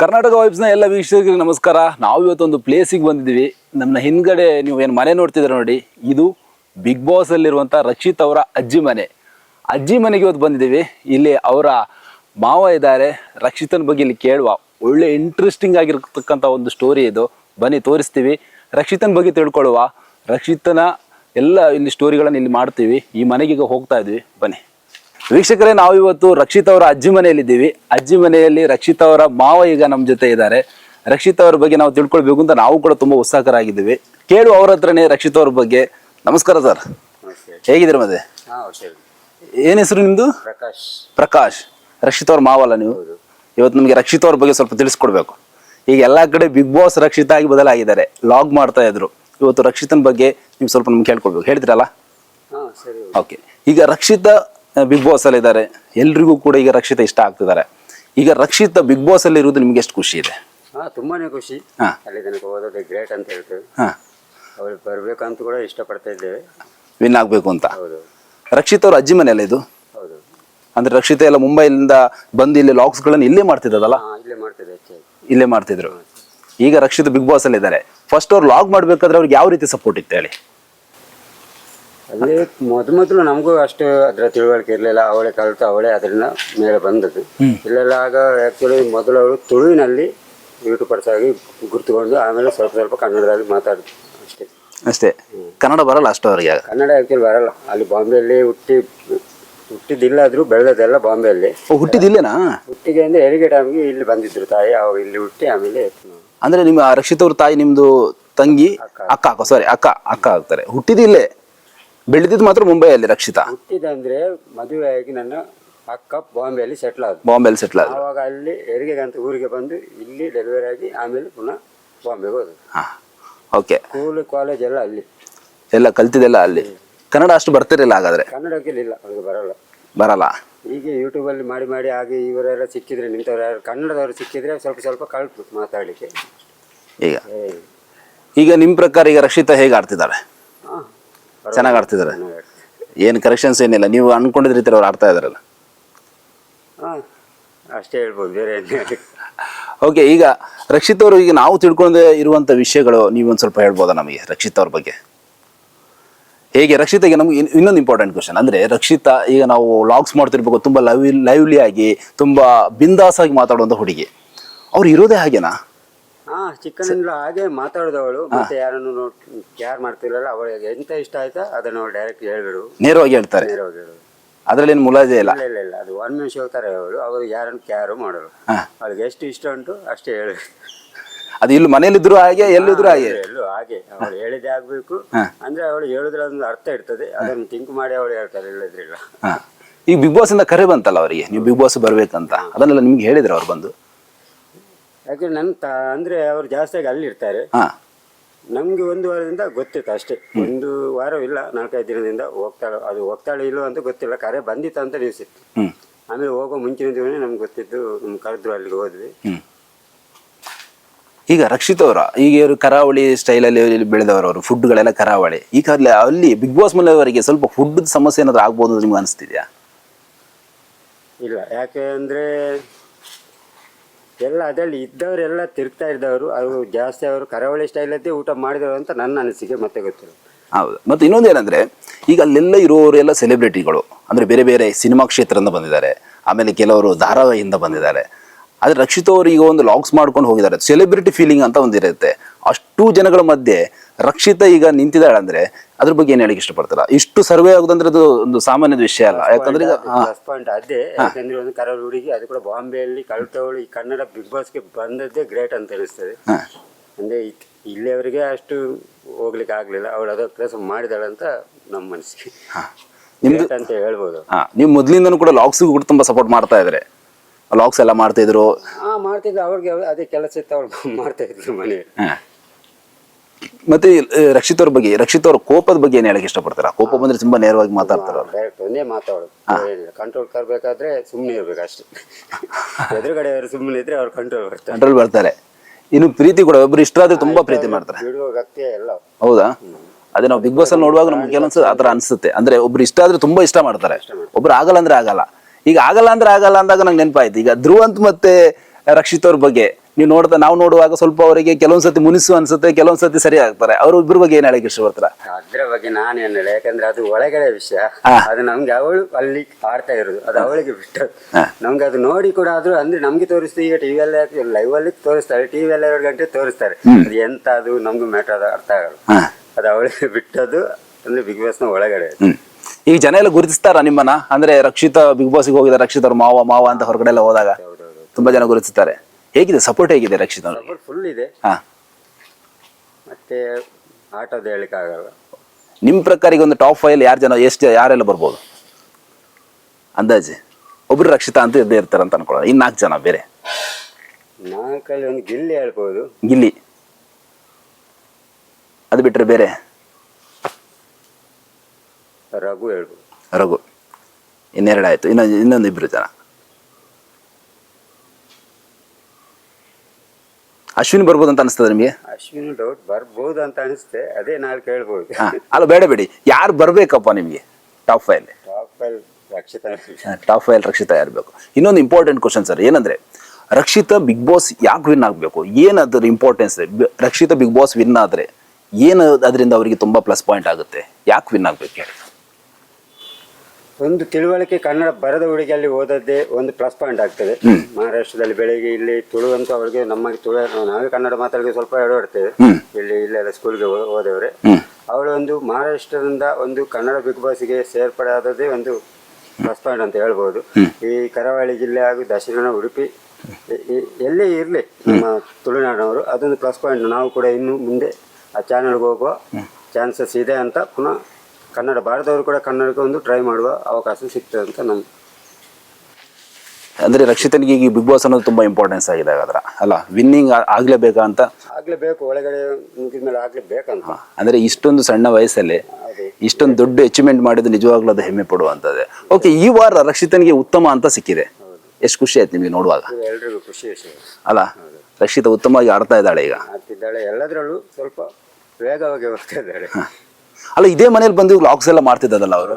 ಕರ್ನಾಟಕ ವೈಬ್ಸ್ನ ಎಲ್ಲ ವೀಕ್ಷಕರಿಗೆ ನಮಸ್ಕಾರ. ನಾವು ಇವತ್ತೊಂದು ಪ್ಲೇಸಿಗೆ ಬಂದಿದ್ದೀವಿ. ನಮ್ಮ ಹಿಂದ್ಗಡೆ ನೀವು ಏನು ಮನೆ ನೋಡ್ತಿದ್ದೀರ ನೋಡಿ, ಇದು ಬಿಗ್ ಬಾಸ್ ಅಲ್ಲಿರುವಂಥ ರಕ್ಷಿತ್ ಅವರ ಅಜ್ಜಿ ಮನೆ. ಅಜ್ಜಿ ಮನೆಗೆ ಇವತ್ತು ಬಂದಿದ್ದೀವಿ. ಇಲ್ಲಿ ಅವರ ಮಾವ ಇದ್ದಾರೆ. ರಕ್ಷಿತನ ಬಗ್ಗೆ ಇಲ್ಲಿ ಕೇಳುವ. ಒಳ್ಳೆ ಇಂಟ್ರೆಸ್ಟಿಂಗ್ ಆಗಿರತಕ್ಕಂಥ ಒಂದು ಸ್ಟೋರಿ ಇದು. ಬನ್ನಿ, ತೋರಿಸ್ತೀವಿ. ರಕ್ಷಿತನ ಬಗ್ಗೆ ತಿಳ್ಕೊಳ್ಳುವ. ರಕ್ಷಿತನ ಎಲ್ಲ ಇಲ್ಲಿ ಸ್ಟೋರಿಗಳನ್ನು ಇಲ್ಲಿ ಮಾಡ್ತೀವಿ. ಈ ಮನೆಗೆ ಹೋಗ್ತಾ ಇದ್ವಿ. ಬನ್ನಿ. ವೀಕ್ಷಕರೇ ನಾವು ಇವತ್ತು ರಕ್ಷಿತ್ ಅವರ ಅಜ್ಜಿ ಮನೆಯಲ್ಲಿದ್ದೀವಿ. ಅಜ್ಜಿ ಮನೆಯಲ್ಲಿ ರಕ್ಷಿತ್ ಅವರ ಮಾವ ಈಗ ನಮ್ಮ ಜೊತೆ ಇದ್ದಾರೆ. ರಕ್ಷಿತ್ ಅವರ ಬಗ್ಗೆ ನಾವು ತಿಳ್ಕೊಳ್ಬೇಕು ಅಂತ ನಾವು ಕೂಡ ತುಂಬಾ ಉತ್ಸಾಹಕರಾಗಿದ್ದೀವಿ ಕೇಳು ಅವ್ರ ಹತ್ರನೇ ರಕ್ಷಿತ್ ಅವ್ರ ಬಗ್ಗೆ. ನಮಸ್ಕಾರ ಸರ್. ಹೇಗಿದ್ದೀರಿ ಮತ್ತೆ ಏನ್ ಹೆಸರು ನಿಮ್ದು? ಪ್ರಕಾಶ್. ಪ್ರಕಾಶ್. ರಕ್ಷಿತ್ ಅವ್ರ ಮಾವಲ್ಲ ನೀವು? ಇವತ್ತು ನಮಗೆ ರಕ್ಷಿತ್ ಅವ್ರ ಬಗ್ಗೆ ಸ್ವಲ್ಪ ತಿಳಿಸ್ಕೊಡ್ಬೇಕು. ಈಗ ಎಲ್ಲಾ ಕಡೆ ಬಿಗ್ ಬಾಸ್ ರಕ್ಷಿತ ಆಗಿ ಬದಲಾಗಿದ್ದಾರೆ. ಲಾಗ್ ಮಾಡ್ತಾ ಇದ್ರು. ಇವತ್ತು ರಕ್ಷಿತನ ಬಗ್ಗೆ ನೀವು ಸ್ವಲ್ಪ ನಮ್ಗೆ ಕೇಳ್ಕೊಡ್ಬೇಕು ಹೇಳ್ತೀರಲ್ಲ? ಹಾಂ ಸರಿ. ಓಕೆ. ಈಗ ರಕ್ಷಿತ ಬಿಗ್ ಬಾಸ್ ಅಲ್ಲಿ ಇದ್ದಾರೆ. ಎಲ್ರಿಗೂ ಕೂಡ ಈಗ ರಕ್ಷಿತ ಇಷ್ಟ ಆಗ್ತಿದ್ದಾರೆ. ಈಗ ರಕ್ಷಿತ ಬಿಗ್ ಬಾಸ್ ಅಲ್ಲಿ ಇರುವುದು ನಿಮ್ಗೆ ಎಷ್ಟು ಖುಷಿ ಇದೆ? ಹಾಂ ತುಂಬಾನೇ ಖುಷಿ. ಹಾ. ಅಲ್ಲಿ ತನಕ ಓದೋದೇ ಗ್ರೇಟ್ ಅಂತ ಹೇಳ್ತೇವೆ. ಹಾ. ಅವ್ರು ಬರ್ಬೇಕಂತ ಕೂಡ ಇಷ್ಟಪಡ್ತಾ ಇದ್ದೇವೆ. ವಿನ್ ಆಗ್ಬೇಕು ಅಂತ. ಹೌದು. ರಕ್ಷಿತ್ ಅವ್ರ ಅಜ್ಜಿ ಮನೆಯಲ್ಲ ಇದು? ಹೌದು. ಅಂದ್ರೆ ರಕ್ಷಿತ ಎಲ್ಲ ಮುಂಬೈಲಿಂದ ಬಂದು ಇಲ್ಲಿ ಲಾಕ್ಸ್ ಗಳನ್ನ ಇಲ್ಲೇ ಮಾಡ್ತಿದ್ದಲ್ಲ ಹಾಂ ಇಲ್ಲೇ ಮಾಡ್ತಿದ್ದೆ ಹೆಚ್ಚಾಗಿ ಇಲ್ಲೇ ಮಾಡ್ತಿದ್ರು. ಈಗ ರಕ್ಷಿತ ಬಿಗ್ ಬಾಸ್ ಅಲ್ಲಿ ಇದ್ದಾರೆ. ಫಸ್ಟ್ ಅವ್ರು ಲಾಗ್ ಮಾಡ್ಬೇಕಾದ್ರೆ ಅವ್ರಿಗೆ ಯಾವ ರೀತಿ ಸಪೋರ್ಟ್ ಇತ್ತು ಹೇಳಿ? ಅಲ್ಲಿ ಮೊದ ಮೊದಲು ನಮಗೂ ಅಷ್ಟು ಅದರ ತಿಳುವಳಿಕೆ ಇರಲಿಲ್ಲ. ಅವಳೇ ಕಲಿತು ಅವಳೇ ಅದರಿಂದ ಮೇಲೆ ಬಂದದ್ದು. ಇಲ್ಲೆಲ್ಲ ಆಗ ಆ್ಯಕ್ಚುಲಿ ಮೊದಲು ಅವಳು ತುಳುವಿನಲ್ಲಿ ಯೂಟ್ಯೂಬರ್ಸ್ ಆಗಿ ಗುರ್ತುಕೊಂಡು ಆಮೇಲೆ ಸ್ವಲ್ಪ ಸ್ವಲ್ಪ ಕನ್ನಡದಲ್ಲಿ ಮಾತಾಡಿದ್ರು ಅಷ್ಟೇ. ಅಷ್ಟೇ. ಕನ್ನಡ ಬರಲ್ಲ ಅಷ್ಟು ಅವರಿಗೆ ಕನ್ನಡ ಆ್ಯಕ್ಚುಲಿ ಬರಲ್ಲ. ಅಲ್ಲಿ ಬಾಂಬೆಯಲ್ಲಿ ಹುಟ್ಟಿ ಹುಟ್ಟಿದ್ದಿಲ್ಲಾದರೂ ಬೆಳೆದದೆಲ್ಲ ಬಾಂಬೆಯಲ್ಲಿ. ಹುಟ್ಟಿದಿಲ್ಲನಾ ಹುಟ್ಟಿಗೆ ಅಂದ್ರೆ ಹೆರಿಗೆ ಟೈಮ್ಗೆ ಇಲ್ಲಿ ಬಂದಿದ್ರು ತಾಯಿ. ಅವಾಗ ಇಲ್ಲಿ ಹುಟ್ಟಿ ಆಮೇಲೆ ಅಂದ್ರೆ ನಿಮ್ಮ ಆ ರಕ್ಷಿತ್ ಅವ್ರ ತಾಯಿ ನಿಮ್ದು ತಂಗಿ ಅಕ್ಕ. ಅಕ್ಕ ಸಾರಿ ಅಕ್ಕ ಅಕ್ಕ ಆಗ್ತಾರೆ. ಹುಟ್ಟಿದಿಲ್ಲೇ ಬೆಳೆದಿದ್ದು ಮಾತ್ರ ಮುಂಬೈಯಲ್ಲಿ ರಕ್ಷಿತಾ? ಹುಟ್ಟಿದಂದ್ರೆ ಮದುವೆ ಆಗಿ ನನ್ನ ಅಕ್ಕ ಬಾಂಬೆಯಲ್ಲಿ ಸೆಟ್ಲ್ ಆದ್ರು ಬಾಂಬೆಯಲ್ಲಿ ಸೆಟ್ಲ್ ಆದ್ರು ಆವಾಗ ಅಲ್ಲಿ ಹೆರಿಗೆ ಅಂತ ಊರಿಗೆ ಬಂದು ಇಲ್ಲಿ ಡೆಲಿವರಿ ಆಗಿ ಆಮೇಲೆ ಪುನಃ ಬಾಂಬೆಗೆ ಹೋದ್ರು ಹಾ ಓಕೆ ಸ್ಕೂಲ್ ಕಾಲೇಜ್ ಎಲ್ಲ ಅಲ್ಲಿ. ಎಲ್ಲ ಕಲ್ತಿದ್ದೆಲ್ಲ ಅಲ್ಲಿ. ಕನ್ನಡ ಅಷ್ಟು ಬರ್ತಿರಲಿಲ್ಲ ಹಾಗಾದ್ರೆ? ಕನ್ನಡಕ್ಕೆ ಇಲ್ಲ ಅವ್ರಿಗೆ ಬರಲ್ಲ. ಬರಲ್ಲ? ಈಗ ಯೂಟ್ಯೂಬ್ ಅಲ್ಲಿ ಮಾಡಿ ಮಾಡಿ ಹಾಗೆ ಇವರೆಲ್ಲ ಸಿಕ್ಕಿದ್ರೆ ನಿಂತವ್ರು ಯಾರು ಕನ್ನಡದವರು ಸಿಕ್ಕಿದ್ರೆ ಸ್ವಲ್ಪ ಸ್ವಲ್ಪ ಕಲ್ತು ಮಾತಾಡಲಿಕ್ಕೆ. ಈಗ? ಈಗ ನಿಮ್ಮ ಪ್ರಕಾರ ಈಗ ರಕ್ಷಿತಾ ಹೇಗೆ ಆಡ್ತಿದ್ದಾಳೆ ಹಾಂ ಚೆನ್ನಾಗಿ ಆಡ್ತಿದ್ದಾರೆ ಏನು ಕರೆಕ್ಷನ್ಸ್ ಏನಿಲ್ಲ ನೀವು ಅನ್ಕೊಂಡಿದ ರೀತಿ ಅವ್ರು ಆಡ್ತಾ ಇದಾರಲ್ಲ. ಹಾಂ ಅಷ್ಟೇ ಹೇಳ್ಬೋದು ಬೇರೆ ಓಕೆ ಈಗ ರಕ್ಷಿತ್ ಅವರು ಈಗ ನಾವು ತಿಳ್ಕೊಂಡೇ ಇರುವಂಥ ವಿಷಯಗಳು ನೀವೊಂದು ಸ್ವಲ್ಪ ಹೇಳ್ಬೋದಾ ನಮಗೆ ರಕ್ಷಿತ್ ಅವ್ರ ಬಗ್ಗೆ? ಹೇಗೆ ರಕ್ಷಿತಾಗೆ ನಮ್ಗೆ ಇನ್- ಇನ್ನೊಂದು ಇಂಪಾರ್ಟೆಂಟ್ ಕ್ವಶನ್ ಅಂದ್ರೆ ರಕ್ಷಿತಾ ಈಗ ನಾವು ಲಾಗ್ಸ್ ಮಾಡ್ತಿರ್ಬೇಕು ತುಂಬಾ ಲೈವ್ ಲೈವ್ಲಿ ಆಗಿ ತುಂಬಾ ಬಿಂದಾಸಾಗಿ ಮಾತಾಡುವಂತ ಹುಡುಗಿ. ಅವ್ರು ಇರೋದೇ ಹಾಗೇನಾ? ಹಾ ಚಿಕ್ಕನಿಂದ ಹಾಗೆ ಮಾತಾಡಿದವಳು ಮತ್ತೆ ಯಾರನ್ನು ನೋಡ್ ಕೇರ್ ಮಾಡ್ತಿರಲ್ಲ ಅವಳಿಗೆ ಎಂತ ಇಷ್ಟ ಆಯ್ತಾ ಅದನ್ನ ಅವಳು ಡೈರೆಕ್ಟ್ ಹೇಳ್ಬಿಡು. ನೇರವಾಗಿ ಹೇಳ್ತಾರೆ. ನೇರವಾಗಿ ಹೇಳು ಅದ್ರಲ್ಲಿ ಏನು ಮುಲಾಜೆ ಇಲ್ಲ? ಇಲ್ಲ ಇಲ್ಲ ಇಲ್ಲ ಅದು ಒನ್ ನಿಮಿಷ ಹೋಗ್ತಾರೆ ತರ ಅವಳು ಅವರು ಯಾರನ್ನು ಕೇರ್ ಮಾಡೋರು ಹಾ. ಅವಳಿಗೆ ಎಷ್ಟು ಇಷ್ಟ ಉಂಟು ಅಷ್ಟೇ ಹೇಳು. ಅದು ಇಲ್ಲಿ ಮನೇಲಿದ್ರು ಹಾಗೆ ಎಲ್ಲಿದ್ರು ಹಾಗೆ. ಎಲ್ಲೂ ಹಾಗೆ. ಅವಳು ಹೇಳಿದೆ ಆಗ್ಬೇಕು. ಹಾ. ಅಂದ್ರೆ ಅವಳು ಹೇಳಿದ್ರೆ ಅದೊಂದು ಅರ್ಥ ಇರ್ತದೆ ಅದನ್ನು ಥಿಂಕ್ ಮಾಡಿ ಅವಳು ಹೇಳ್ತಾರೆ ಇಲ್ಲದ್ರಿಲ್ಲ ಹಾ. ಈಗ ಬಿಗ್ ಬಾಸ್ ಇಂದ ಕರೆ ಬಂತಲ್ಲ ಅವರಿಗೆ? ನೀವು ಬಿಗ್ ಬಾಸ್ ಬರ್ಬೇಕಂತ. ಅದನ್ನೆಲ್ಲ ನಿಮ್ಗೆ ಹೇಳಿದ್ರು ಅವ್ರು ಬಂದು? ಯಾಕೆ ನನ್ನ ತ ಅಂದ್ರೆ ಅವರು ಜಾಸ್ತಿಯಾಗಿ ಅಲ್ಲಿ ಇರ್ತಾರೆ ಹಾ. ನಮ್ಗೆ ಒಂದು ವಾರದಿಂದ ಗೊತ್ತಿತ್ತು ಅಷ್ಟೇ. ಒಂದು ವಾರವಿಲ್ಲ ನಾಲ್ಕೈದು ದಿನದಿಂದ ಹೋಗ್ತಾಳೆ. ಅದು ಹೋಗ್ತಾಳೆ ಇಲ್ಲೋ ಅಂತ ಗೊತ್ತಿಲ್ಲ. ಕರೆ ಬಂದಿತ್ತು ಅಂತ ನಿಲ್ಸಿತ್ತು ಹ್ಮ್. ಆಮೇಲೆ ಹೋಗೋ ಮುಂಚಿನ ದಿನ ನಮ್ಗೆ ಗೊತ್ತಿದ್ದು ಕರೆದ್ರು ಅಲ್ಲಿಗೆ ಹೋದ್ವಿ. ಹ್ಮ್. ಈಗ ರಕ್ಷಿತ್ ಅವರ ಈಗ ಇವರು ಕರಾವಳಿ ಸ್ಟೈಲಲ್ಲಿ ಬೆಳೆದವರು ಅವರು ಫುಡ್ಗಳೆಲ್ಲ ಕರಾವಳಿ. ಈಗ ಅಲ್ಲಿ ಅಲ್ಲಿ ಬಿಗ್ ಬಾಸ್ ಮನೆಯವರಿಗೆ ಸ್ವಲ್ಪ ಫುಡ್ ಸಮಸ್ಯೆ ಏನಾದ್ರು ಆಗ್ಬೋದು ಅಂತ ನಿಮ್ಗೆ ಅನಿಸ್ತಿದ್ಯಾ? ಇಲ್ಲ. ಯಾಕೆ ಅಂದ್ರೆ ಎಲ್ಲ ಅದರಲ್ಲಿ ಇದ್ದವರೆಲ್ಲ ತಿರುಗ್ತಾ ಇದ್ದವರು ಅವರು ಜಾಸ್ತಿ ಅವರು ಕರಾವಳಿ ಸ್ಟೈಲದ್ದೇ ಊಟ ಮಾಡಿದವರು ಅಂತ ನನ್ನ ಅನಿಸಿಕೆ, ಮತ್ತೆ ಗೊತ್ತಿಲ್ಲ. ಹೌದು. ಮತ್ತು ಇನ್ನೊಂದು ಏನಂದರೆ, ಈಗ ಅಲ್ಲೆಲ್ಲ ಇರೋರೆಲ್ಲ ಸೆಲೆಬ್ರಿಟಿಗಳು ಅಂದರೆ ಬೇರೆ ಬೇರೆ ಸಿನಿಮಾ ಕ್ಷೇತ್ರದಿಂದ ಬಂದಿದ್ದಾರೆ. ಆಮೇಲೆ ಕೆಲವರು ಧಾರಾವಾಹಿಯಿಂದ ಬಂದಿದ್ದಾರೆ. ಆದರೆ ರಕ್ಷಿತ್ ಅವರು ಈಗ ಒಂದು ಲಾಗ್ಸ್ ಮಾಡ್ಕೊಂಡು ಹೋಗಿದ್ದಾರೆ. ಸೆಲೆಬ್ರಿಟಿ ಫೀಲಿಂಗ್ ಅಂತ ಒಂದಿರುತ್ತೆ. ಅಷ್ಟು ಜನಗಳ ಮಧ್ಯೆ ರಕ್ಷಿತ ಈಗ ನಿಂತಿದ್ದಾಳೆ ಅಂದ್ರೆ ಅದ್ರ ಬಗ್ಗೆ ಏನ್ ಹೇಳಕ್ ಇಷ್ಟಪಡ್ತಾರ? ಇಷ್ಟು ಸರ್ವೆ ಆಗುದಂದ್ರೆ ಅದು ಒಂದು ಸಾಮಾನ್ಯದ ವಿಷಯ ಅಲ್ಲ. ಯಾಕಂದ್ರೆ ಈಗ ಹಾ, ಪ್ಲಸ್ ಪಾಯಿಂಟ್ ಅದೇ. ಯಾಕಂದ್ರೆ ಒಂದು ಕರಾವಳಿ ಹುಡುಗಿ ಅದು ಕೂಡ ಬಾಂಬೆಯಲ್ಲಿ ಕಲ್ತವಳು. ಈ ಕನ್ನಡ ಬಿಗ್ ಬಾಸ್ಗೆ ಬಂದದ್ದೇ ಗ್ರೇಟ್ ಅಂತ ಅನಿಸ್ತದೆ. ಹಾ. ಅಂದ್ರೆ ಇ- ಇಲ್ಲಿಯವರೆಗೆ ಅಷ್ಟು ಹೋಗ್ಲಿಕ್ಕೆ ಆಗ್ಲಿಲ್ಲ. ಅವಳು ಅದೋ ಕೆಲಸ ಮಾಡಿದಾಳೆ ಅಂತ ನಮ್ಮ ಮನಸ್ಸಿಗೆ. ನಿಮ್ದು Great ಅಂತ ಹೇಳ್ಬೋದು. ಹಾ. ನೀವು ಮೊದ್ಲಿಂದನೂ ಕೂಡ ಲಾಗ್ಸ್ಗೂ ಕೂಡ ತುಂಬಾ ಸಪೋರ್ಟ್ ಮಾಡ್ತಾ ಇದ್ರೆ. ಲಾಗ್ಸ್ ಎಲ್ಲ ಮಾಡ್ತಾ ಇದ್ರು. ಹಾ ಮಾಡ್ತಿದ್ದ ಅವ್ರಿಗೆ ಅದೇ ಕೆಲಸ ಇತ್ತು. ಅವ್ಳು ಮಾಡ್ತಾ ಇದ್ರು ಮನೆಯಲ್ಲಿ. ಹಾ. ಮತ್ತೆ ರಕ್ಷಿತ್ ಅವ್ರ ಬಗ್ಗೆ ರಕ್ಷಿತ್ ಅವ್ರ ಕೋಪದ ಬಗ್ಗೆ ಏನ್ ಹೇಳಕ್ ಇಷ್ಟಪಡ್ತಾರ? ಕೋಪ ಬಂದ್ರೆ ತುಂಬಾ ನೇರವಾಗಿ ಮಾತಾಡ್ತಾರ ಅವ್ರು. ಡೈರೆಕ್ಟ್ ಒಂದೇ ಮಾತಾಡೋದು. ಕಂಟ್ರೋಲ್ ತರಬೇಕಾದ್ರೆ ಸುಮ್ಮನೆ ಇರ್ಬೇಕು ಅಷ್ಟೇ. ಎದುರುಗಡೆಯವರು ಸುಮ್ಮನೆ ಇದ್ರೆ ಅವ್ರು ಕಂಟ್ರೋಲ್ ಬರ್ತಾರೆ. ಕಂಟ್ರೋಲ್ ಬರ್ತಾರೆ. ಇನ್ನು ಪ್ರೀತಿ ಕೂಡ ಒಬ್ರು ಇಷ್ಟ ಆದ್ರೆ ತುಂಬಾ ಪ್ರೀತಿ ಮಾಡ್ತಾರೆ. ಬಿಡುವ ಅಗತ್ಯ ಎಲ್ಲ ಹೌದಾ? ಅದೇ ನಾವು ಬಿಗ್ ಬಾಸ್ ಅಲ್ಲಿ ನೋಡುವಾಗ ನಮ್ಗೆ ಕೆಲವೊಂದ್ಸಲ ಆತರ ಅನ್ಸುತ್ತೆ. ಅಂದ್ರೆ ಒಬ್ರು ಇಷ್ಟ ಆದ್ರೆ ತುಂಬಾ ಇಷ್ಟ ಮಾಡ್ತಾರೆ. ಒಬ್ರು ಆಗಲ್ಲ ಅಂದ್ರೆ ಆಗಲ್ಲ. ಈಗ ಆಗಲ್ಲ ಅಂದ್ರೆ ಆಗಲ್ಲ ಅಂದಾಗ ನಂಗೆ ನೆನಪಾಯ್ತು. ಈಗ ಧ್ರುವಂತ್ ಮತ್ತೆ ರಕ್ಷಿತ್ ಅವ್ರ ಬಗ್ಗೆ ನೀವು ನೋಡ್ತಾ ನಾವು ನೋಡುವಾಗ ಸ್ವಲ್ಪ ಅವರಿಗೆ ಕೆಲವೊಂದ್ಸತಿ ಮುನಿಸು ಅನ್ಸುತ್ತೆ ಕೆಲವೊಂದ್ಸತಿ ಸರಿ ಆಗ್ತಾರೆ. ಅವ್ರ ಇಬ್ಬರ ಬಗ್ಗೆ ಏನ್ ಹೇಳಕ್ ಇಷ್ಟಪಡ್ತಾರ? ಅದ್ರ ಬಗ್ಗೆ ನಾನು ಹೇಳಿ ಯಾಕಂದ್ರೆ ಅದು ಒಳಗಡೆ ವಿಷಯ. ಅದು ನಮ್ಗೆ ಅವಳು ಅಲ್ಲಿ ಆಡ್ತಾ ಇರೋದು. ಅದು ಅವಳಿಗೆ ಬಿಟ್ಟು. ನಮ್ಗೆ ಅದು ನೋಡಿ ಕೂಡ ಆದ್ರೂ ಅಂದ್ರೆ ನಮ್ಗೆ ತೋರಿಸ್ತೀವಿ. ಈಗ ಟಿವಿ ಎಲ್ಲ ಲೈವ್ ಅಲ್ಲಿ ತೋರಿಸ್ತಾರೆ. ಟಿವಿ ಅಲ್ಲಿ ಎರಡು ಗಂಟೆ ತೋರಿಸ್ತಾರೆ. ಅದು ಎಂತ ಅದು ನಮ್ಗೆ ಮ್ಯಾಟರ್ ಅದು ಅರ್ಥ ಆಗಲ್ಲ. ಅದು ಅವಳಿಗೆ ಬಿಟ್ಟದ್ದು ಅಂದ್ರೆ ಬಿಗ್ ಬಾಸ್ನ ಒಳಗಡೆ. ಈಗ ಜನ ಎಲ್ಲ ಗುರುತಿಸ್ತಾರ ನಿಮ್ಮನ್ನ? ಅಂದ್ರೆ ರಕ್ಷಿತ ಬಿಗ್ ಬಾಸ್ಗೆ ಹೋಗಿದ ರಕ್ಷಿತ್ ಅವ್ರ ಮಾವ ಮಾವ ಅಂತ ಹೊರಗಡೆ ಎಲ್ಲ ಹೋದಾಗ? ತುಂಬಾ ಜನ ಗುರುತಿಸ್ತಾರೆ. ಹೇಗಿದೆ? ಸಪೋರ್ಟ್ ಹೇಗಿದೆ ರಕ್ಷಿತ್ ಅವ್ರಿಗೆ ಫುಲ್ ಇದೆ. ಹಾ. ಮತ್ತೆ ಆಟದ ಹೇಳಿಕ್ ಆಗಲ್ಲ. ನಿಮ್ ಪ್ರಕಾರ ಈಗ ಒಂದು ಟಾಪ್ ಫೈವ್ ಯಾರು ಜನ ಎಷ್ಟು ಯಾರೆಲ್ಲ ಬರ್ಬೋದು? ಅಂದಾಜು. ಒಬ್ರು ರಕ್ಷಿತಾ ಅಂತ ಇದ್ದೇ ಇರ್ತಾರೆ ಅಂತ ಅನ್ಕೊಳ್ಳೋಣ. ಇನ್ ನಾಲ್ಕು ಜನ ಬೇರೆ. ನಾಲ್ಕಲ್ಲಿ ಒಂದು ಗಿಲ್ಲಿ ಹೇಳ್ಬೋದು. ಗಿಲ್ಲಿ. ಅದು ಬಿಟ್ರೆ ಬೇರೆ? ರಘು ಹೇಳ್ಬೋದು. ರಘು. ಇನ್ನೆರಡು ಆಯ್ತು. ಇನ್ನೊಂದು ಇನ್ನೊಂದು ಇಬ್ರು ಜನ. ಅಶ್ವಿನಿ ಬರ್ಬೋದು ಅಂತ ಅನಿಸ್ತದೆ ನಿಮಗೆ? ಅಶ್ವಿನ್ ಡೌಟ್ ಬರ್ಬೋದು ಅಂತ ಅನಿಸುತ್ತೆ ಅದೇ ನಾನು ಕೇಳ್ಬೋದು. ಅಲ್ಲ ಬೇಡ ಬೇಡಿ. ಯಾರು ಬರಬೇಕಪ್ಪ ನಿಮಗೆ? Top five top five Rakshita top five Rakshita ಇರಬೇಕು ಇನ್ನೊಂದು ಇಂಪಾರ್ಟೆಂಟ್ ಕ್ವಶನ್ ಸರ್ ಏನಂದ್ರೆ ರಕ್ಷಿತಾ ಬಿಗ್ ಬಾಸ್ ಯಾಕೆ ವಿನ್ ಆಗಬೇಕು? ಏನು ಅದರ importance Rakshita Bigg Boss win ಆದರೆ ಏನು ಅದರಿಂದ ಅವರಿಗೆ ತುಂಬ ಪ್ಲಸ್ ಪಾಯಿಂಟ್ ಆಗುತ್ತೆ? ಯಾಕೆ ವಿನ್ ಆಗಬೇಕು? ಹೇಳಿ ಒಂದು ತಿಳುವಳಿಕೆ ಕನ್ನಡ ಬರದ ಹುಡುಗಿಯಲ್ಲಿ ಓದದ್ದೇ ಒಂದು ಪ್ಲಸ್ ಪಾಯಿಂಟ್ ಆಗ್ತದೆ. ಮಹಾರಾಷ್ಟ್ರದಲ್ಲಿ ಬೆಳಿಗ್ಗೆ ಇಲ್ಲಿ ತುಳು ಅಂತ ಅವಳಿಗೆ ನಮಗೆ ತುಳು ನಾವೇ ಕನ್ನಡ ಮಾತಾಡಿಗೆ ಸ್ವಲ್ಪ ಎಡವಡ್ತೇವೆ ಇಲ್ಲಿ ಇಲ್ಲೆಲ್ಲ ಸ್ಕೂಲ್ಗೆ ಹೋದವ್ರೆ ಅವಳು ಒಂದು ಮಹಾರಾಷ್ಟ್ರದಿಂದ ಒಂದು ಕನ್ನಡ ಬಿಗ್ ಬಾಸ್ಗೆ ಸೇರ್ಪಡೆ ಆದದ್ದೇ ಒಂದು ಪ್ಲಸ್ ಪಾಯಿಂಟ್ ಅಂತ ಹೇಳ್ಬೋದು. ಈ ಕರಾವಳಿ ಜಿಲ್ಲೆ ಹಾಗೂ ದಕ್ಷಿಣ ಉಡುಪಿ ಎಲ್ಲೇ ಇರಲಿ ನಮ್ಮ ತುಳುನಾಡಿನವರು ಅದೊಂದು ಪ್ಲಸ್ ಪಾಯಿಂಟ್ ನಾವು ಕೂಡ ಇನ್ನು ಮುಂದೆ ಆ ಚಾನಲ್ಗೆ ಹೋಗುವ ಚಾನ್ಸಸ್ ಇದೆ ಅಂತ ಪುನಃ ಕನ್ನಡ ಭಾರತದವರು ಕೂಡ ಕನ್ನಡಕ್ಕೆ ಒಂದು ಟ್ರೈ ಮಾಡುವ ಅವಕಾಶ ಸಿಗ್ತದೆ ಅಂತ ನಾನು ಅಂದ್ರೆ ರಕ್ಷಿತನಿಗೆ ಈಗ ಬಿಗ್ ಬಾಸ್ ಅನ್ನೋದು ತುಂಬಾ ಇಂಪಾರ್ಟೆನ್ಸ್ ಆಗಿದೆ ಹಾಗಾದ್ರೆ. ಅಲ್ಲ ವಿನ್ನಿಂಗ್ ಆಗ್ಲೇಬೇಕಾ ಅಂತ? ಆಗಲೇಬೇಕು ಒಳಗಡೆ ಮುಗಿದ ಮೇಲೆ ಆಗ್ಲೇಬೇಕಂತ ಅಂದ್ರೆ ಇಷ್ಟೊಂದು ಸಣ್ಣ ವಯಸ್ಸಲ್ಲಿ ಇಷ್ಟೊಂದು ದೊಡ್ಡ ಅಚೀವ್ಮೆಂಟ್ ಮಾಡಿದ್ದು ನಿಜವಾಗ್ಲೂ ಅದು ಹೆಮ್ಮೆ ಪಡುವಂತದ್ದೇ ಓಕೆ ಈ ವಾರ ರಕ್ಷಿತನಿಗೆ ಉತ್ತಮ ಅಂತ ಸಿಕ್ಕಿದೆ. ಎಷ್ಟು ಖುಷಿ ಆಯ್ತು ನಿಮಗೆ ನೋಡುವಾಗ. ಎಲ್ರಿಗೂ ಖುಷಿ ವಿಷಯ ಅಲ್ಲ ರಕ್ಷಿತ ಉತ್ತಮವಾಗಿ ಆಡ್ತಾ ಇದ್ದಾಳೆ ಈಗ. ಆಡ್ತಿದ್ದಾಳೆ ಎಲ್ಲದರಲ್ಲೂ ಸ್ವಲ್ಪ ವೇಗವಾಗಿ ಹೋಗ್ತಾ ಇದ್ದಾಳೆ. ಅಲ್ಲ ಇದೇ ಮನೇಲಿ ಬಂದು ಲಾಕ್ಸ್ ಎಲ್ಲ ಮಾಡ್ತಿದ್ದಲ್ಲ ಅವರು?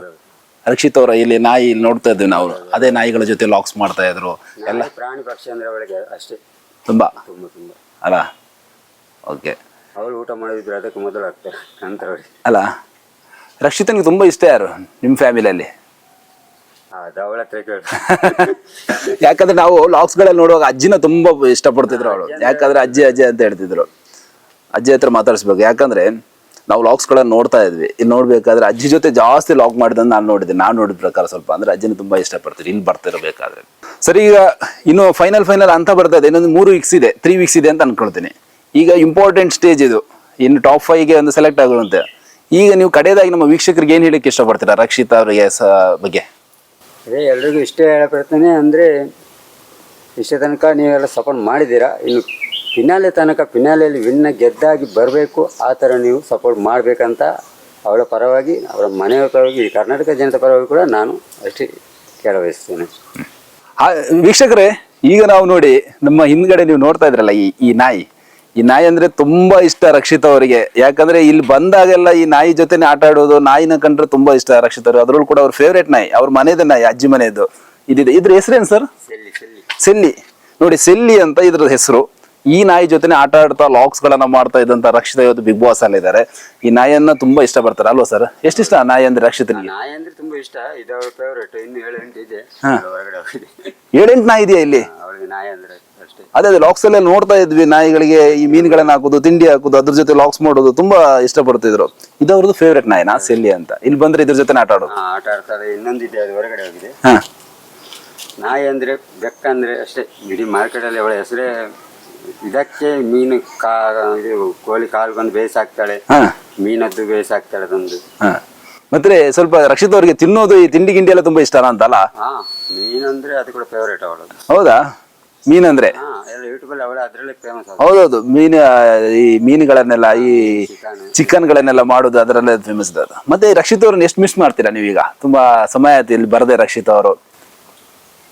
ರಕ್ಷಿತ್ ಅವರ ಇಲ್ಲಿ ನಾಯಿ ಇಲ್ಲಿ ನೋಡ್ತಾ ಇದ್ವಿ ನಾವು ಅದೇ ನಾಯಿಗಳ ಜೊತೆ ಲಾಕ್ಸ್ ಮಾಡ್ತಾ ಇದ್ರು. ಎಲ್ಲ ಪ್ರಾಣಿ ಪಕ್ಷಿ ಅಂದ್ರೆ ಅವಳಿಗೆ ಅಷ್ಟೇ. ತುಂಬಾ? ತುಂಬಾ ತುಂಬಾ. ಅಲ್ಲ? ಓಕೆ ಅವ್ರು ಊಟ ಮಾಡಿದ್ರು ಅದಕ್ಕೆ ಮೊದಲು ಆಗ್ತಾರೆ ಅಲ್ಲ ರಕ್ಷಿತನಿಗೆ ತುಂಬಾ ಇಷ್ಟ ಯಾರು ನಿಮ್ಮ ಫ್ಯಾಮಿಲಿಯಲ್ಲಿ ಯಾಕಂದ್ರೆ ನಾವು ಲಾಕ್ಸ್ಗಳಲ್ಲಿ ನೋಡುವಾಗ ಅಜ್ಜಿನ ತುಂಬಾ ಇಷ್ಟಪಡ್ತಿದ್ರು ಅವಳು. ಯಾಕಂದ್ರೆ ಅಜ್ಜಿ ಅಜ್ಜಿ ಅಂತ ಹೇಳ್ತಿದ್ರು. ಅಜ್ಜಿ ಹತ್ರ ಮಾತಾಡಿಸ್ಬೇಕು. ಯಾಕಂದ್ರೆ ನಾವು ಲಾಕ್ಸ್ ಗಳನ್ನ ನೋಡ್ತಾ ಇದ್ವಿ. ಇಲ್ಲಿ ನೋಡ್ಬೇಕಾದ್ರೆ ಅಜ್ಜಿ ಜೊತೆ ಜಾಸ್ತಿ ಲಾಕ್ ಮಾಡಿದಂತ ನಾನು ನೋಡಿದ್ದೆ ನಾನು ನೋಡಿದ ಪ್ರಕಾರ ಸ್ವಲ್ಪ ಅಂದ್ರೆ ಅಜ್ಜಿನ ತುಂಬಾ ಇಷ್ಟಪಡ್ತೀರಿ ಇಲ್ಲಿ ಬರ್ತಿರಬೇಕಾದ್ರೆ. ಸರಿ, ಈಗ ಇನ್ನು ಫೈನಲ್ ಫೈನಲ್ ಅಂತ ಬರ್ತಾ ಇದೆ. ಇನ್ನೊಂದು ಮೂರು ವೀಕ್ಸ್ ಇದೆ. ತ್ರೀ ವೀಕ್ಸ್ ಇದೆ ಅಂತ ಅನ್ಕೊಳ್ತೀನಿ. ಈಗ ಇಂಪಾರ್ಟೆಂಟ್ ಸ್ಟೇಜ್ ಇದು. ಇನ್ನು ಟಾಪ್ ಫೈವ್ಗೆ ಒಂದು ಸೆಲೆಕ್ಟ್ ಆಗುವಂತೆ ಈಗ ನೀವು ಕಡೆಯದಾಗಿ ನಮ್ಮ ವೀಕ್ಷಕರಿಗೆ ಏನು ಹೇಳಕ್ಕೆ ಇಷ್ಟಪಡ್ತೀರಾ? ರಕ್ಷಿತಾ ಅವರಿಗೆ ಸ ಬಗ್ಗೆ. ಅದೇ ಎಲ್ರಿಗೂ ಇಷ್ಟೇ ಹೇಳಪಡ್ತೇನೆ ಅಂದರೆ ಇಷ್ಟೇ ತನಕ ನೀವೆಲ್ಲ ಸಪೋರ್ಟ್ ಮಾಡಿದ್ದೀರಾ? ಇನ್ನು ಫಿನಾಲೆ ತನಕ ಫಿನಾಲೆಯಲ್ಲಿ ವಿನ್ನ ಗೆದ್ದಾಗಿ ಬರಬೇಕು ಆ ಥರ ನೀವು ಸಪೋರ್ಟ್ ಮಾಡಬೇಕಂತ ಅವಳ ಪರವಾಗಿ ಅವರ ಮನೆಯ ಪರವಾಗಿ ಕರ್ನಾಟಕ ಜನತೆ ಪರವಾಗಿ ಕೂಡ ನಾನು ಅಷ್ಟೇ ಕೇಳಬಯಸ್ತೇನೆ ಆ, ವೀಕ್ಷಕರೇ ಈಗ ನಾವು ನೋಡಿ ನಮ್ಮ ಹಿಂದ್ಗಡೆ ನೀವು ನೋಡ್ತಾ ಇದ್ರಲ್ಲ ಈ ಈ ನಾಯಿ. ಈ ನಾಯಿ ಅಂದ್ರೆ ತುಂಬಾ ಇಷ್ಟ ರಕ್ಷಿತ ಅವರಿಗೆ. ಯಾಕಂದ್ರೆ ಇಲ್ಲಿ ಬಂದಾಗೆಲ್ಲ ಈ ನಾಯಿ ಜೊತೆನೆ ಆಟ ಆಡೋದು ನಾಯಿನ ಕಂಡ್ರೆ ತುಂಬಾ ಇಷ್ಟ ರಕ್ಷಿತ ಅವರು ಅದ್ರಲ್ಲೂ ಕೂಡ ಅವ್ರ ಫೇವ್ರೇಟ್ ನಾಯಿ ಅವ್ರ ಮನೆಯದ ನಾಯಿ ಅಜ್ಜಿ ಮನೆಯದು ಇದಿದೆ. ಇದ್ರ ಹೆಸರೇನು ಸರ್ ಸೆಲ್ಲಿ ಸೆಲ್ಲಿ. ಸೆಲ್ಲಿ. ನೋಡಿ ಸೆಲ್ಲಿ ಅಂತ ಇದ್ರ ಹೆಸರು. ಈ ನಾಯಿ ಜೊತೆನೆ ಆಟ ಆಡ್ತಾ ಲಾಕ್ಸ್ ಗಳನ್ನ ಮಾಡ್ತಾ ಇದ್ದಂತ ರಕ್ಷಿತ ಇವತ್ತು ಬಿಗ್ ಬಾಸ್ ಅಲ್ಲಿ ಇದ್ದಾರೆ. ಈ ನಾಯಿಯನ್ನ ತುಂಬಾ ಇಷ್ಟ ಪಡ್ತಾರೆ. ಅಲ್ವಾ ಸರ್ ಎಷ್ಟಿಷ್ಟ ನಾಯಿ ಅಂದ್ರೆ ರಕ್ಷಿತನಿಗೆ? ನಾಯಿ ಅಂದ್ರೆ ತುಂಬಾ ಇಷ್ಟ. ಇದು ಫೇವ್ರೇಟ್ ಇನ್ನು ಏಳು ಎಂಟು ಇದೆ. ಹೊರಗಡೆ ಹೋಗಿದೆ ಏಳೆಂಟು ನಾಯಿ ಇದೆಯಾ ಇಲ್ಲಿ? ಅವಳಿಗೆ ನಾಯಿ ಅಂದ್ರೆ ಅಷ್ಟೇ. ಅದೇ ಅದೇ ಲಾಕ್ಸ್ ಅಲ್ಲೇ ನೋಡ್ತಾ ಇದ್ವಿ ನಾಯಿಗಳಿಗೆ ಈ ಮೀನುಗಳನ್ನ ಹಾಕೋದು ತಿಂಡಿ ಹಾಕೋದು ಅದ್ರ ಜೊತೆ ಲಾಕ್ಸ್ ಮಾಡೋದು ತುಂಬಾ ಇಷ್ಟಪಡ್ತಿದ್ರು ಇದು ಅವ್ರದ್ದು ಫೇವ್ರೆಟ್ ನಾಯಿನಾ? ಸೆಲ್ಲಿ ಅಂತ. ಇಲ್ಲಿ ಬಂದ್ರೆ ಇದ್ರ ಜೊತೆ ಆಟ ಆಡೋದು. ಆಟ ಆಡ್ತಾರೆ. ಇನ್ನೊಂದಿದೆ ಅದು ಹೊರಗಡೆ ಹೋಗಿದೆ. ಹಾ. ನಾಯಿ ಬೆಕ್ಕ ಅಂದ್ರೆ ಅಷ್ಟೇ. ಇಡೀ ಮಾರ್ಕೆಟಲ್ಲಿ ಅವಳ ಹೆಸರೇ ಇದಕ್ಕೆ ಮೀನು ಕಾ ಇದು ಕೋಳಿ ಕಾಲು ಬಂದು ಬೇಯಿಸಾಕ್ತಾಳೆ ಹಾ. ಮೀನದ್ದು ಬೇಯಿಸಾಕ್ತಾಳೆ ತಂದು ಹಾ. ಮತ್ತೆ ಸ್ವಲ್ಪ ರಕ್ಷಿತ್ ಅವರಿಗೆ ತಿನ್ನೋದು ಈ ತಿಂಡಿ ಗಿಂಡಿ ಎಲ್ಲ ತುಂಬಾ ಇಷ್ಟ ಅಂತಲ್ಲ? ಹಾ ಮೀನಂದ್ರೆ ಅದು ಕೂಡ ಫೇವರೇಟ್ ಅವಳದು ಹೌದಾ? ಮೀನಂದ್ರೆ ಹಾ ಎಲ್ಲ ಯೂಟ್ಯೂಬಲ್ಲಿ ಅವಳು ಅದರಲ್ಲೇ ಫೇಮಸ್ ಹೌದು ಹೌದೌದು. ಮೀನ್ ಈ ಮೀನುಗಳನ್ನೆಲ್ಲ ಈ ಚಿಕನ್. ಗಳನ್ನೆಲ್ಲ ಮಾಡೋದು ಅದರಲ್ಲೇ ಫೇಮಸ್ ಅದು ಮತ್ತೆ ರಕ್ಷಿತ್ ಅವ್ರನ್ನ ಎಷ್ಟು ಮಿಸ್ ಮಾಡ್ತೀರಾ ನೀವೀಗ? ತುಂಬಾ ಸಮಯ ಆಯ್ತು ಇಲ್ಲಿ ಬರದೆ ರಕ್ಷಿತ್ ಅವರು.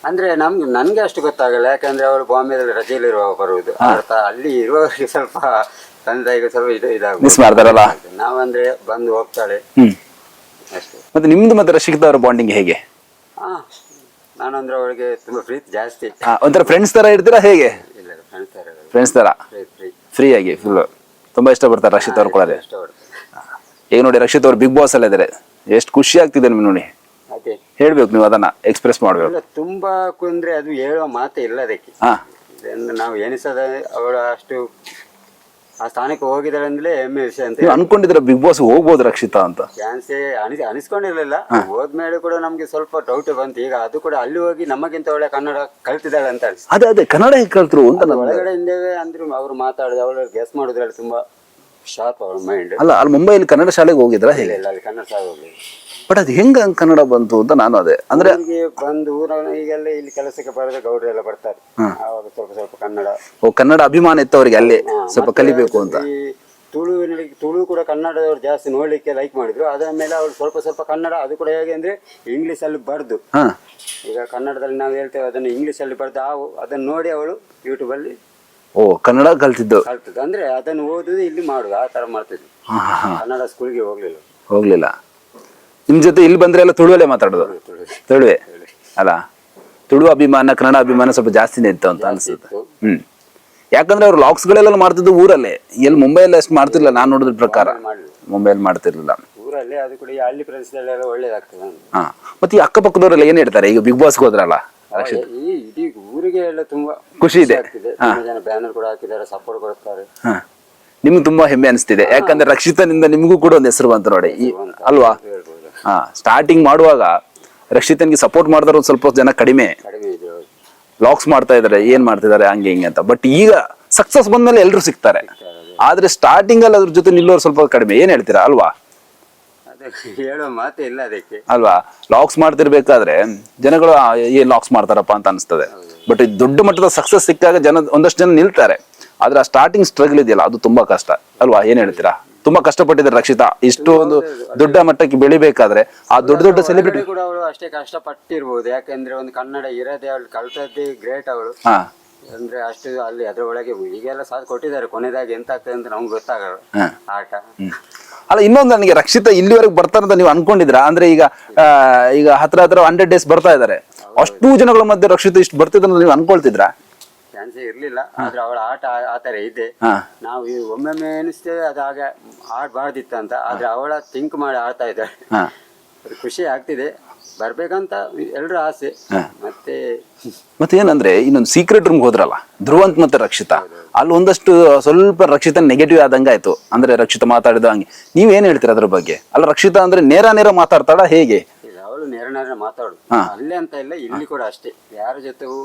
ಅಂದ್ರೆ ನಮ್ಗೆ ನನ್ಗೆ ಅಷ್ಟು ಗೊತ್ತಾಗಲ್ಲ ಯಾಕಂದ್ರೆ ಅವರು ಬಾಂಬೆದಲ್ಲಿ ರಜೆಯಲ್ಲಿರುವಾಗ ಬರುವುದು ಅರ್ಥ ಅಲ್ಲಿ ಇರುವವರಿಗೆ ಸ್ವಲ್ಪ ತಂದೆ ತಾಯಿಗೆ ಸ್ವಲ್ಪ ಇದು ಇದಾಗುತ್ತೆ ಮಿಸ್ ಮಾಡ್ತಾರಲ್ಲ? ನಾವಂದ್ರೆ ಬಂದು ಹೋಗ್ತಾಳೆ. ಅಷ್ಟೇ. ಮತ್ತೆ ನಿಮ್ದು ಮತ್ತೆ ರಕ್ಷಿತ್ ಅವರ ಬಾಂಡಿಂಗ್ ಹೇಗೆ? ಹಾ ನಾನಂದ್ರೆ ಅವಳಿಗೆ ತುಂಬಾ ಪ್ರೀತಿ ಜಾಸ್ತಿ. ಆ, ಒಂಥರ ಫ್ರೆಂಡ್ಸ್ ತರ ಇರ್ತೀರಾ ಹೇಗೆ? ಇಲ್ಲ ಫ್ರೆಂಡ್ಸ್ ಫ್ರೆಂಡ್ಸ್ ತರ ಫ್ರೀ ಆಗಿ ಫುಲ್ ತುಂಬಾ ಇಷ್ಟಪಡ್ತಾರೆ ರಕ್ಷಿತ್ ಅವ್ರು ಕೂಡ ಇಷ್ಟಪಡ್ತಾರೆ. ಈಗ ನೋಡಿ ರಕ್ಷಿತ್ ಅವ್ರು ಬಿಗ್ ಬಾಸ್ ಅಲ್ಲಿ ಇದಾರೆ ಎಷ್ಟು ಖುಷಿ ಆಗ್ತಿದೆ ನಿಮ್ಗೆ ನೋಡಿ. ಅದೇ ಹೇಳ್ಬೇಕು ನೀವು ಅದನ್ನ ಎಕ್ಸ್ಪ್ರೆಸ್ ಮಾಡ್ಬೇಕು. ಇಲ್ಲ ತುಂಬಾ ಕುಂದ್ರೆ ಅದು ಹೇಳುವ ಮಾತೇ ಇಲ್ಲ ಅದಕ್ಕೆ. ಹಾ. ಇದನ್ನು ನಾವು ಎಣಿಸದ ಅವಳು ಅಷ್ಟು ಆ ಸ್ಥಾನಕ್ಕೆ ಹೋಗಿದ್ದಾಳೆ ಅಂದ್ರೆ ಹೆಮ್ಮೆ ವಿಷಯ ಅಂತ ನೀವು ಅನ್ಕೊಂಡಿದ್ರೆ ಬಿಗ್ ಬಾಸ್ ಹೋಗ್ಬೋದು ರಕ್ಷಿತಾ ಅಂತ. ಚಾನ್ಸೇ ಅನಿಸ್ ಅನಿಸ್ಕೊಂಡಿರ್ಲಿಲ್ಲ. ಹೋದ್ಮೇಲೆ ಕೂಡ ನಮ್ಗೆ ಸ್ವಲ್ಪ ಡೌಟ್ ಬಂತು. ಈಗ ಅದು ಕೂಡ ಅಲ್ಲಿ ಹೋಗಿ ನಮಗಿಂತ ಒಳ್ಳೆ ಕನ್ನಡ ಕಲ್ತಿದ್ದಾಳೆ ಅಂತ ಅನಿಸ್ತು ಅದೇ ಅದೇ ಕನ್ನಡ ಹೇಗೆ ಕಲ್ತ್ರು ಅಂತ ಒಳಗಡೆ ಹಿಂದೆ ಅಂದ್ರು ಅವ್ರು ಮಾತಾಡಿದ ಅವಳು ಗೆಸ್ ಮಾಡೋದ್ರಲ್ಲಿ ತುಂಬಾ. ಶಾರ್ಪ್ ಅವಳ ಮೈಂಡ್ ಅಲ್ಲ ಅಲ್ಲಿ ಮುಂಬೈಲಿ ಕನ್ನಡ ಶಾಲೆಗೆ ಹೋಗಿದ್ರ ಹೇಗೆ? ಇಲ್ಲ ಅಲ್ಲಿ ಕನ್ನಡ ಶಾಲೆ ಹೋಗಿ ಬಟ್ ಅದು ಹೆಂಗ ಕನ್ನಡ ಬಂತು ಅಂತ ನಾನು ಅದೇ. ಅಂದ್ರೆ ಬಂದು ಊರ ಈಗೆಲ್ಲ ಇಲ್ಲಿ ಕೆಲಸಕ್ಕೆ ಬರೋದು ಗೌಡ್ರ ಎಲ್ಲ ಬರ್ತಾರೆ. ಆವಾಗ ಸ್ವಲ್ಪ ಸ್ವಲ್ಪ ಕನ್ನಡ. ಓ ಕನ್ನಡ ಅಭಿಮಾನ ಇತ್ತು ಅವರಿಗೆ ಅಲ್ಲಿ ಸ್ವಲ್ಪ ಕಲಿಬೇಕು ಅಂತ. ಈ ತುಳುವಿನಲ್ಲಿ ತುಳು ಕೂಡ ಕನ್ನಡದವ್ರು ಜಾಸ್ತಿ ನೋಡ್ಲಿಕ್ಕೆ ಲೈಕ್ ಮಾಡಿದ್ರು. ಅದರ ಮೇಲೆ ಅವ್ರು ಸ್ವಲ್ಪ ಸ್ವಲ್ಪ ಕನ್ನಡ ಅದು ಕೂಡ ಹೇಗೆ ಅಂದ್ರೆ ಇಂಗ್ಲಿಷ್ ಅಲ್ಲಿ ಬರ್ದು. ಹಾ. ಈಗ ಕನ್ನಡದಲ್ಲಿ ನಾವು ಹೇಳ್ತೇವೆ ಅದನ್ನು ಇಂಗ್ಲಿಷ್ ಅಲ್ಲಿ ಬರ್ದು ಆ ಅದನ್ನು ನೋಡಿ ಅವಳು ಯೂಟ್ಯೂಬ್ ಅಲ್ಲಿ ಓ ಕನ್ನಡ ಕಲ್ತಿದ್ದು. ಕಲ್ತದ್ದು. ಅಂದ್ರೆ ಅದನ್ನು ಓದುದು ಇಲ್ಲಿ ಮಾಡುದು ಆ ತರ ಮಾಡ್ತಿದ್ವಿ. ಕನ್ನಡ ಸ್ಕೂಲ್ಗೆ ಹೋಗ್ಲಿಲ್ಲ. ಹೋಗ್ಲಿಲ್ಲ. ನಿಮ್ ಜೊತೆ ಇಲ್ಲಿ ಬಂದ್ರೆ ಎಲ್ಲ ತುಳುವಲ್ಲೇ ಮಾತಾಡುದು? ತುಳು ತುಳುವೆ. ಅಲ್ಲ ತುಳು ಅಭಿಮಾನ ಕನ್ನಡ ಅಭಿಮಾನ ಸ್ವಲ್ಪ ಜಾಸ್ತಿನೇ ಇತ್ತು ಅಂತ ಅನ್ಸುತ್ತೆ. ಹ್ಮ್. ಯಾಕಂದ್ರೆ ಅವ್ರು ಲಾಕ್ಸ್ ಗಳೆಲ್ಲ ಮಾಡ್ತಿದ್ದು ಊರಲ್ಲೇ. ಎಲ್ಲಿ ಮುಂಬೈಯಲ್ಲಿ ಅಷ್ಟು ಮಾಡ್ತಿರ್ಲಿಲ್ಲ ನಾನು ನೋಡಿದ ಪ್ರಕಾರ. ಮುಂಬೈಯಲ್ಲಿ ಮಾಡ್ತಿರ್ಲಿಲ್ಲ. ಊರಲ್ಲೇ ಅದು ಕೂಡ ಹಳ್ಳಿ ಪ್ರದೇಶದಲ್ಲೆಲ್ಲ ಒಳ್ಳೇದಾಗ್ತದೆ. ಹಾ. ಮತ್ತೆ ಈ ಅಕ್ಕಪಕ್ಕದವರೆಲ್ಲ ಏನ್ ಹೇಳ್ತಾರೆ? ಈಗ ಬಿಗ್ ಬಾಸ್ಗೆ ಹೋದ್ರಲ್ಲ? ಈ ಇಡೀ ಊರಿಗೆ ಎಲ್ಲ ತುಂಬಾ ಖುಷಿ ಇದೆ. ಆಗ್ತಿದೆ ತುಂಬಾ ಜನ ಬ್ಯಾನರ್ ಕೂಡ ಹಾಕಿದ್ದಾರೆ ಸಪೋರ್ಟ್ ಕೊಡ್ತಾರೆ. ಹಾ. ನಿಮ್ಗೆ ತುಂಬಾ ಹೆಮ್ಮೆ ಅನಿಸ್ತಿದೆ. ಯಾಕಂದ್ರೆ ರಕ್ಷಿತನಿಂದ ನಿಮಗೂ ಕೂಡ ಒಂದು ಹೆಸರು ಬಂತು ನೋಡಿ. ಈ- ಅಲ್ವಾ? ಹಾ ಸ್ಟಾರ್ಟಿಂಗ್ ಮಾಡುವಾಗ ರಕ್ಷಿತನ್ಗೆ ಸಪೋರ್ಟ್ ಮಾಡಿದ್ರೆ ಒಂದ್ ಸ್ವಲ್ಪ ಜನ ಕಡಿಮೆ. ಕಡಿಮೆ ಇದೆ ಹೌದು. ಲಾಕ್ಸ್ ಮಾಡ್ತಾ ಇದಾರೆ ಏನ್ ಮಾಡ್ತಿದ್ದಾರೆ ಹಂಗೆ ಹಿಂಗೆ ಅಂತ. ಬಟ್ ಈಗ ಸಕ್ಸಸ್ ಬಂದ್ಮೇಲೆ ಎಲ್ರು ಸಿಗ್ತಾರೆ. ಆದ್ರೆ ಸ್ಟಾರ್ಟಿಂಗ್ ಅಲ್ಲಿ ಅದ್ರ ಜೊತೆ ನಿಲ್ಲೋರು ಸ್ವಲ್ಪ ಕಡಿಮೆ. ಏನ್ ಹೇಳ್ತೀರಾ ಅಲ್ವಾ? ಹೇಳುವ ಮಾತೇ ಇಲ್ಲ ಅದಕ್ಕೆ. ಅಲ್ವಾ? ಲಾಕ್ಸ್ ಮಾಡ್ತಿರ್ಬೇಕಾದ್ರೆ ಜನಗಳು ಏನ್ ಲಾಕ್ಸ್ ಮಾಡ್ತಾರಪ್ಪ ಅಂತ ಅನಿಸ್ತದೆ. ಬಟ್ ದೊಡ್ಡ ಮಟ್ಟದ ಸಕ್ಸಸ್ ಸಿಕ್ಕಾಗ ಜನ ಒಂದಷ್ಟು ಜನ ನಿಲ್ತಾರೆ. ಆದ್ರೆ ಆ ಸ್ಟಾರ್ಟಿಂಗ್ ಸ್ಟ್ರಗಲ್ ಇದೆಯಲ್ಲ ಅದು ತುಂಬಾ ಕಷ್ಟ. ಅಲ್ವಾ? ಏನ್ ಹೇಳ್ತೀರಾ? ತುಂಬಾ ಕಷ್ಟಪಟ್ಟಿದ್ದಾರೆ ರಕ್ಷಿತಾ. ಇಷ್ಟು ಒಂದು ದೊಡ್ಡ ಮಟ್ಟಕ್ಕೆ ಬೆಳಿಬೇಕಾದ್ರೆ ಆ ದೊಡ್ಡ ದೊಡ್ಡ ಸೆಲೆಬ್ರಿಟಿ ಕೂಡ ಅವಳು ಅಷ್ಟೇ ಕಷ್ಟಪಟ್ಟಿರ್ಬೋದು. ಯಾಕಂದ್ರೆ ಒಂದು ಕನ್ನಡ ಇರದೆ ಅವಳು ಕಲ್ತದ್ದೇ ಗ್ರೇಟ್ ಅವಳು ಅಂದ್ರೆ ಅಷ್ಟು ಅಲ್ಲಿ ಅದ್ರ ಒಳಗೆ ಈಗೆಲ್ಲ ಸಾಥ್ ಕೊಟ್ಟಿದ್ದಾರೆ. ಕೊನೆದಾಗಿ ಎಂತ ಆಗ್ತದೆ ಅಂತ ನಮ್ಗೆ ಗೊತ್ತಾಗಲ್ಲ. ಆಟ. ಅಲ್ಲ ಇನ್ನೊಂದು ನನಗೆ ರಕ್ಷಿತ ಇಲ್ಲಿವರೆಗೆ ಬರ್ತಾರಂತ ನೀವು ಅನ್ಕೊಂಡಿದ್ರ ಅಂದ್ರೆ ಈಗ ಈಗ ಹತ್ರ ಹತ್ರ ಹಂಡ್ರೆಡ್ ಡೇಸ್ ಬರ್ತಾ ಇದಾರೆ ಅಷ್ಟು ಜನಗಳ ಮಧ್ಯೆ ರಕ್ಷಿತ ಇಷ್ಟು ಬರ್ತಿದ್ರೆ ನೀವು ಅನ್ಕೊಳ್ತಿದ್ರಾ ಚಾನ್ಸೇ ಇರ್ಲಿಲ್ಲ ಆದ್ರೆ ಅವಳ ಆಟ ಆ- ತರ ಇದೆ. ನಾವು ಒಮ್ಮೊಮ್ಮೆ ಎನಿಸ್ತೇವೆ ಅದು ಆಗ ಆಡ್ಬಾರ್ದಿತ್ತು ಅಂತ ಆದ್ರೆ ಅವಳ ಥಿಂಕ್ ಮಾಡಿ ಆಡ್ತಾ ಇದ್ದಾಳೆ ಖುಷಿ ಆಗ್ತಿದೆ. ಬರ್ಬೇಕಂತ ಎಲ್ರ ಆಸೆ. ಮತ್ತೆ ಮತ್ತೆ ಏನಂದ್ರೆ ಇನ್ನೊಂದು ಸೀಕ್ರೆಟ್ ರೂಮ್ ಹೋದ್ರಲ್ಲ ಧ್ರುವಂತ್ ಮತ್ತೆ ರಕ್ಷಿತಾ. ಅಲ್ಲಿ ಒಂದಷ್ಟು ಸ್ವಲ್ಪ ರಕ್ಷಿತ ನೆಗೆಟಿವ್ ಆದಂಗ ಆಯ್ತು. ಅಂದ್ರೆ ರಕ್ಷಿತ ಮಾತಾಡಿದ ಹಂಗೆ. ನೀವ್ ಏನ್ ಹೇಳ್ತೀರಾ ಅದ್ರ ಬಗ್ಗೆ? ಅಲ್ಲ ರಕ್ಷಿತಾ ಅಂದ್ರೆ ನೇರ ನೇರ ಮಾತಾಡ್ತಾಳ ಹೇಗೆ? ಅವಳು ನೇರ ನೇರ ಮಾತಾಡು. ಅಲ್ಲೇ ಅಂತ ಇಲ್ಲ ಇಲ್ಲಿ ಕೂಡ ಅಷ್ಟೇ. ಯಾರ ಜೊತೆಗೂ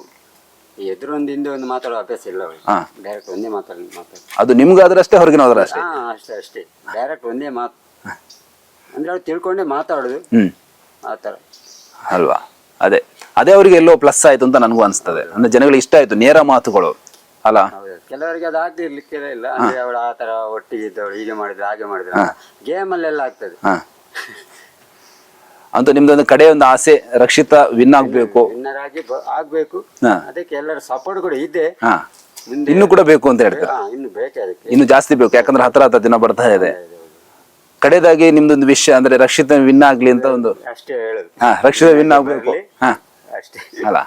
ಎದುರೊಂದು ಹಿಂದೆ ಒಂದು ಮಾತಾಡೋ ಅಭ್ಯಾಸ ಇಲ್ಲ ಅವಳು ಡೈರೆಕ್ಟ್ ಒಂದೇ ಮಾತಾಡಿ ಮಾತಾಡ್ತಾರೆ ಅದು ನಿಮ್ಗಾದ್ರೆ ಅಷ್ಟೇ ಹೊರಗಿನವ್ರ ಅಷ್ಟೇ ಹಾ ಅಷ್ಟೇ? ಅಷ್ಟೇ ಡೈರೆಕ್ಟ್ ಒಂದೇ ಮಾತು. ಅಂದ್ರೆ ಅವಳು ತಿಳ್ಕೊಂಡೇ ಮಾತಾಡುದು. ಆತರ ಆ ತರ ಅಲ್ವಾ? ಅದೇ ಅದೇ ಅವರಿಗೆ ಎಲ್ಲೋ ಪ್ಲಸ್ ಆಯ್ತು ಅಂತ ನನಗೂ ಅನಿಸ್ತದೆ. ಅಂದ್ರೆ ಜನಗಳಿಗೆ ಇಷ್ಟ ಆಯ್ತು ನೇರ ಮಾತುಗಳು. ಅಲ್ಲ? ಕೆಲವರಿಗೆ ಅದು ಆಗ್ತಿರ್ಲಿಕ್ಕೆ ಇಲ್ಲ. ಅಂದ್ರೆ ಅವಳು ಆ ತರ ಒಟ್ಟಿಗೆ ಇದ್ದವಳು ಹೀಗೆ ಮಾಡಿದ್ರೆ ಹಾಗೆ ಮಾಡಿದ್ರೆ ಗೇಮ್ ಅಲ್ಲೆಲ್ಲ ಆಗ್ತದೆ. ಅಂತ ನಿಮ್ದೊಂದು ಕಡೆ ಒಂದು ಆಸೆ ರಕ್ಷಿತ ವಿನ್ ಆಗ್ಬೇಕು. ವಿನ್ನರ್ ಆಗಿ ಬ- ಆಗ್ಬೇಕು. ಅದಕ್ಕೆ ಎಲ್ಲರ ಸಪೋರ್ಟ್ ಕೂಡ ಇದೆ. ಇನ್ನು ಕೂಡ ಬೇಕು ಅಂತ ಹೇಳ್ತಾರೆ? ಹಾ, ಇನ್ನು ಬೇಕೇ ಅದಕ್ಕೆ. ಇನ್ನು ಜಾಸ್ತಿ ಬೇಕು ಯಾಕಂದ್ರೆ ಹತ್ರ ಹತ್ರ ದಿನ ಬರ್ತಾ ಇದೆ. ಕಡೆದಾಗಿ ನಿಮ್ದೊಂದು ವಿಷಯ ಅಂದ್ರೆ ರಕ್ಷಿತ ವಿನ್ ಆಗ್ಲಿ ಅಂತ ಒಂದು ಅಷ್ಟೇ ಹೇಳುದು. ಹಾ ರಕ್ಷಿತ ವಿನ್ ಆಗ್ಬೇಕು. ಹಾ. ಅಷ್ಟೇ. ಅಲ್ಲ.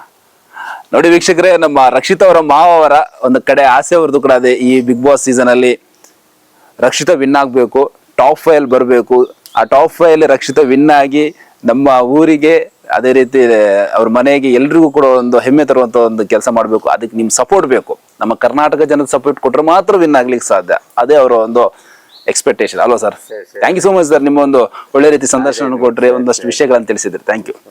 ನೋಡಿ ವೀಕ್ಷಕರೇ ನಮ್ಮ ರಕ್ಷಿತ ಅವರ ಮಾವ ಅವರ ಒಂದು ಕಡೆ ಆಸೆ ಅವ್ರದ್ದು ಕೂಡ ಅದೇ ಈ ಬಿಗ್ ಬಾಸ್ ಸೀಸನ್ ಅಲ್ಲಿ ರಕ್ಷಿತ ವಿನ್ ಆಗ್ಬೇಕು ಟಾಪ್ ಫೈವ್ ಬರಬೇಕು. ಆ ಟಾಪ್ ಫೈವ್ ಅಲ್ಲಿ ರಕ್ಷಿತ ವಿನ್ ಆಗಿ ನಮ್ಮ ಊರಿಗೆ ಅದೇ ರೀತಿ ಅವ್ರ ಮನೆಗೆ ಎಲ್ರಿಗೂ ಕೂಡ ಒಂದು ಹೆಮ್ಮೆ ತರುವಂತ ಒಂದು ಕೆಲಸ ಮಾಡಬೇಕು. ಅದಕ್ಕೆ ನಿಮ್ ಸಪೋರ್ಟ್ ಬೇಕು. ನಮ್ಮ ಕರ್ನಾಟಕ ಜನದ ಸಪೋರ್ಟ್ ಕೊಟ್ರೆ ಮಾತ್ರ ವಿನ್ ಆಗ್ಲಿಕ್ಕೆ ಸಾಧ್ಯ. ಅದೇ ಅವರ ಒಂದು ಎಕ್ಸ್ಪೆಕ್ಟೇಷನ್ ಅಲ್ವಾ sir. Thank you so much sir ನಿಮ್ಮ ಒಂದು ಒಳ್ಳೆ ರೀತಿ ಸಂದರ್ಶನ ಕೊಟ್ಟರೆ ಒಂದಷ್ಟು ವಿಷಯಗಳನ್ನು ತಿಳಿಸಿದ್ರಿ. Thank you